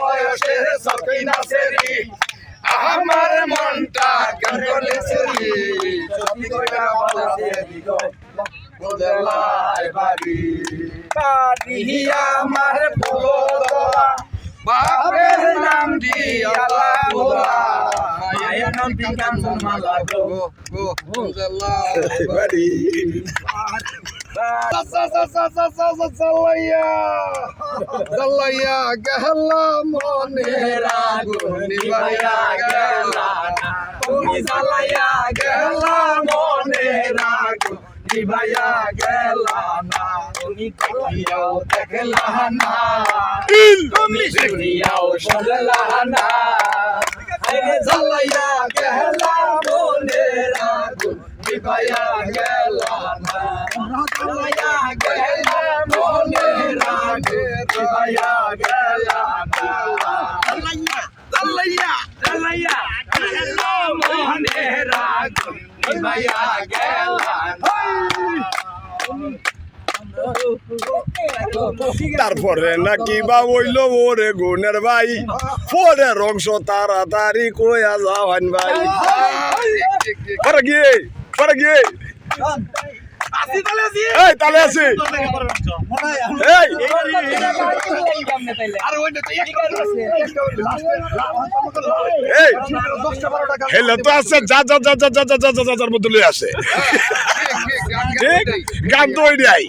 বয়সে সকিনা সেরি আমার মনটা গান করলে সেরি আমার বাপের নাম দিয়ালা বোলা মায়ের নাম দি মালা গো গো গোদলাই বাড়ি জাল্লাইয়া। গেহলা মনে নিবাইয়া গেহলা তুমি জাল্লাইয়া গেহলা মনে রাগো নিবাইয়া গেলা না। তুমি তাকিয়াও দেখলা না। তুমি মনে রাগো নিবাইয়া தல்லையா கேலா தல்லையா தல்லையா தல்லையா கேலா மோனேரா குந்திமயா கேலா তারপরে নাকি বা বইল ওরে গুণের ভাই। পরে রংস তাড়াতাড়ি কয়া যাওয়ান ভাই। গিয়ে গিয়ে। এই তালে আছি। এই এই হেলে তো আছে যা যা যা যা যা যা যা যা যা যার মধ্যে লই আসে। ঠিক? গান তো ওই নাই